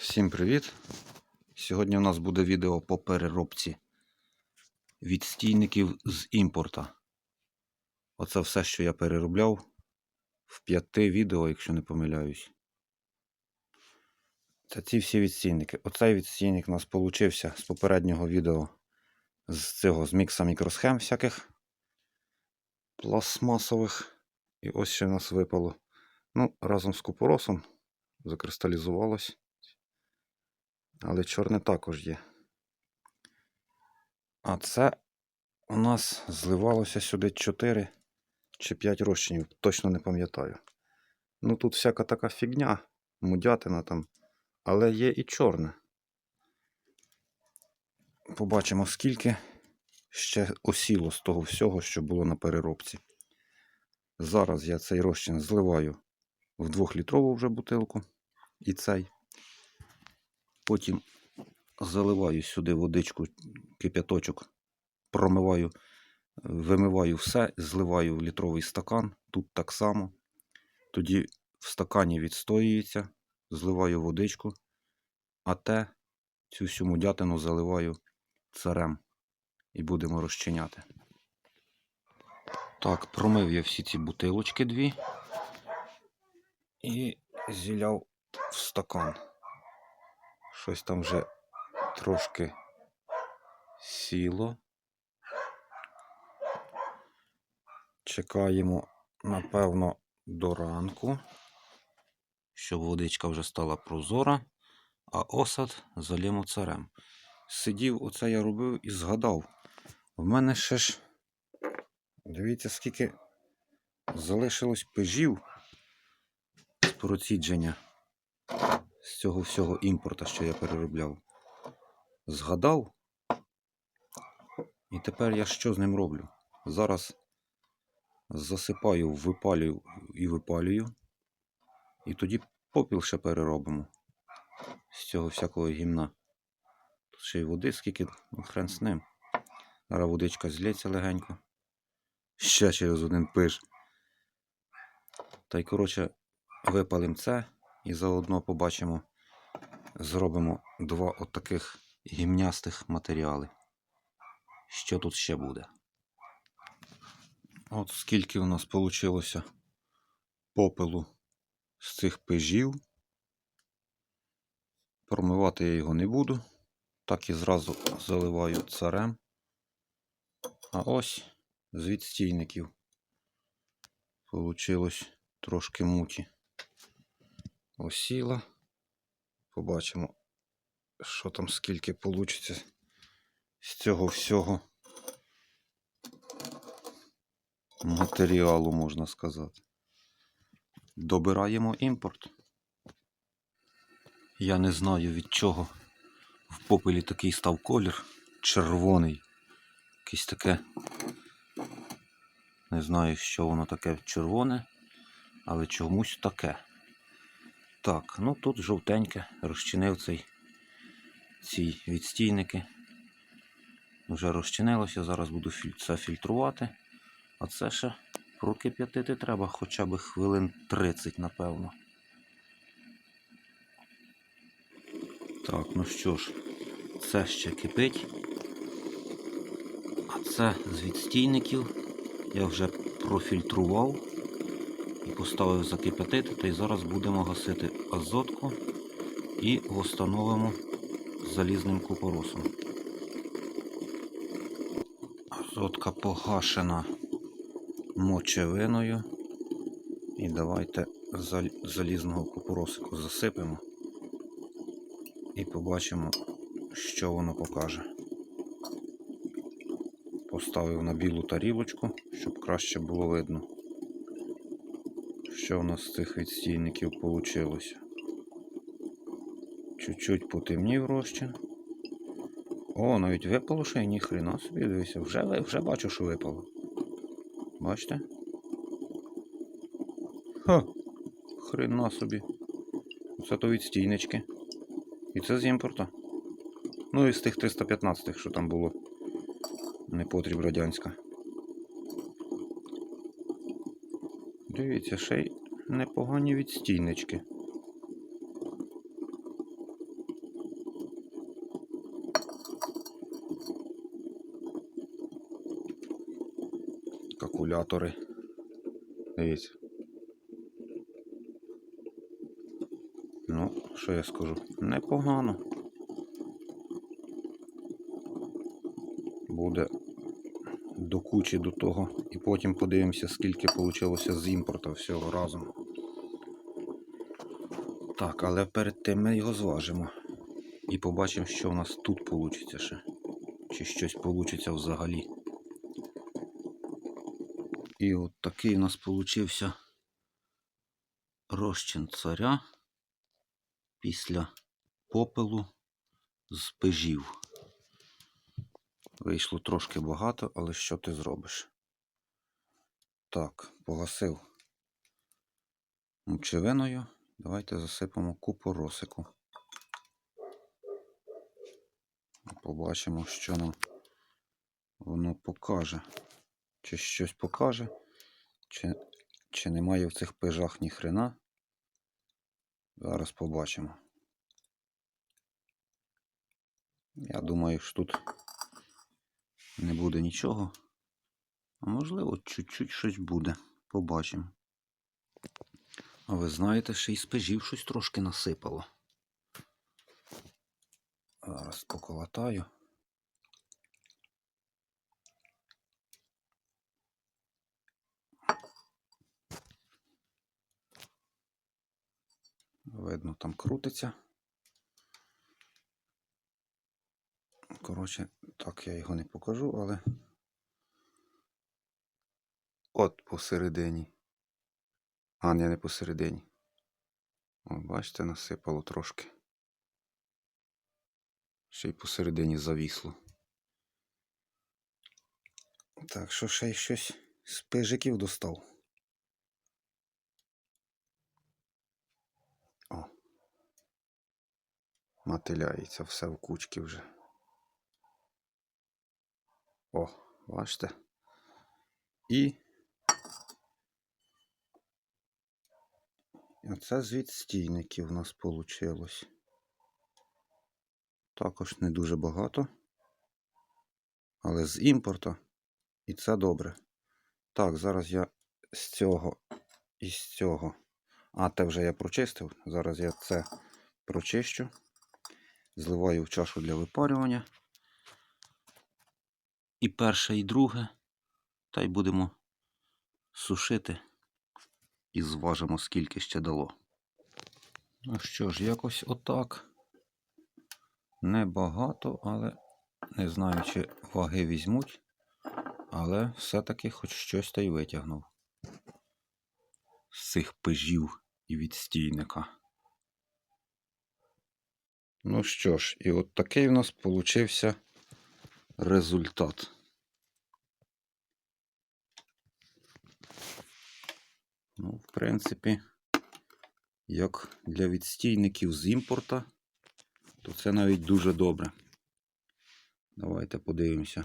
Всім привіт! Сьогодні у нас буде відео по переробці відстійників з імпорта. Оце все, що я переробляв в п'яти відео, якщо не помиляюсь. Це ці всі відстійники. Оцей відстійник у нас получився з попереднього відео з цього з мікса мікросхем всяких пластмасових. І ось ще в нас випало. Ну, разом з купоросом закристалізувалось. Але чорне також є. А це у нас зливалося сюди 4 чи 5 розчинів, точно не пам'ятаю. Ну тут всяка така фігня, мудятина там, але є і чорне. Побачимо, скільки ще осіло з того всього, що було на переробці. Зараз я цей розчин зливаю в 2-літрову вже бутилку і цей. Потім заливаю сюди водичку, кип'яточок, промиваю, вимиваю все, зливаю в літровий стакан. Тут так само. Тоді в стакані відстоюється, зливаю водичку, а те цю всю мудятину заливаю царем і будемо розчиняти. Так, промив я всі ці бутилочки дві і зіляв в стакан. Щось там вже трошки сіло. Чекаємо, напевно, до ранку, щоб водичка вже стала прозора, а осад залємо царем. Сидів, оце я робив і згадав. В мене ще ж, дивіться, скільки залишилось пежів з процідження з цього всього імпорта, що я переробляв. Згадав. І тепер я що з ним роблю? Зараз засипаю, випалюю і випалюю. І тоді попіл ще переробимо з цього всякого гімна. Тут ще й води, скільки, ну хрен з ним. Зараз водичка злється легенько. Ще через один пиш. Та й, коротше, випалимо це і заодно побачимо, зробимо два отаких гімнястих матеріали. Що тут ще буде? От скільки у нас вийшло попелу з цих пежів. Промивати я його не буду. Так і зразу заливаю царем. А ось з відстійників Получилось трошки муті осіла. Побачимо, що там скільки вийде з цього всього матеріалу, можна сказати. Добираємо імпорт. Я не знаю від чого в попелі такий став колір червоний. Якесь таке. Не знаю, що воно таке червоне, але чомусь таке. Так, ну тут жовтеньке, розчинив цей ці відстійники. Вже розчинилося, зараз буду це фільтрувати. А це ще прокип'ятити треба хоча б хвилин 30, напевно. Так, ну що ж, це ще кипить. А це з відстійників я вже профільтрував поставив закипятити, та й зараз будемо гасити азотку і встановимо залізним купоросом. Азотка погашена мочевиною. І давайте залізного купоросику засипемо і побачимо, що воно покаже. Поставив на білу тарілочку, щоб краще було видно що у нас з цих відстійників вийшло. Чуть-чуть потемнів розчин. О, навіть випало ще й ніхрена собі, дивися, вже вже бачу, що випало. Бачите? Ха! Хрена собі. Це то відстійнички. І це з імпорта. Ну і з тих 315, що там було. Непотріб радянська. Дивіться, ще й непогані відстійнички. Калькулятори. Дивіться. Ну, що я скажу? Непогано. Буде до кучі до того. І потім подивимося, скільки вийшло з імпорту всього разом. Так, але перед тим ми його зважимо. І побачимо, що в нас тут вийде ще. Чи щось вийде взагалі. І от такий у нас получився розчин царя після попелу з пежів. Вийшло трошки багато, але що ти зробиш? Так, погасив мочевиною. Давайте засипемо купу росику. Побачимо, що нам воно покаже. Чи щось покаже, чи, чи немає в цих пижах ні хрена. Зараз побачимо. Я думаю, що тут не буде нічого. А можливо, чуть-чуть щось буде. Побачимо. А ви знаєте, ще й з пежів щось трошки насипало. Зараз поколотаю. Видно, там крутиться. Коротше, так я його не покажу, але от посередині. А, ні, не посередині. О, бачите, насипало трошки. Ще й посередині завісло. Так, що ще й щось з пижиків достав. О. Мотиляється все в кучки вже. О, бачите? І оце з відстійників у нас вийшло. Також не дуже багато. Але з імпорту. І це добре. Так, зараз я з цього і з цього. А, те вже я прочистив. Зараз я це прочищу. Зливаю в чашу для випарювання. І перше, і друге. Та й будемо сушити і зважимо, скільки ще дало. Ну що ж, якось отак. Небагато, але не знаю, чи ваги візьмуть. Але все-таки хоч щось та й витягнув. З цих пежів і відстійника. Ну що ж, і от такий у нас получився результат. Ну, в принципі, як для відстійників з імпорта, то це навіть дуже добре. Давайте подивимося,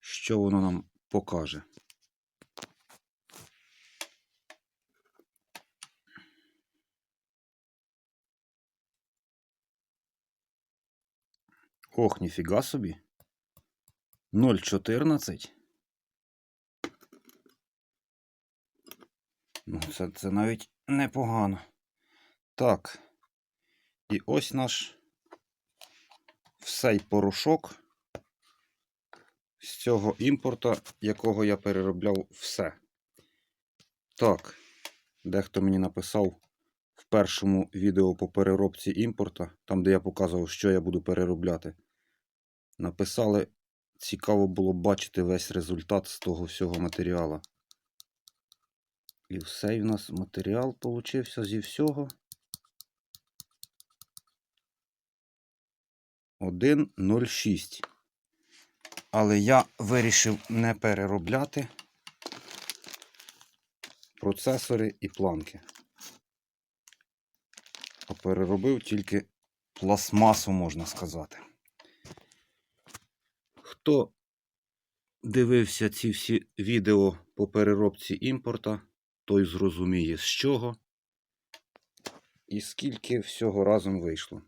що воно нам покаже. Ох, ніфіга собі. 0,14. Ну, це, це навіть непогано. Так. І ось наш всей порошок з цього імпорта, якого я переробляв все. Так, дехто мені написав в першому відео по переробці імпорта, там де я показував, що я буду переробляти. Написали, цікаво було бачити весь результат з того всього матеріалу. І все, і в нас матеріал получився зі всього. 1,06. Але я вирішив не переробляти процесори і планки. А переробив тільки пластмасу, можна сказати. Хто дивився ці всі відео по переробці імпорта, той зрозуміє, з чого і скільки всього разом вийшло.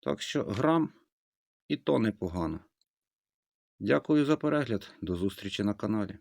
Так що грам і то непогано. Дякую за перегляд. До зустрічі на каналі.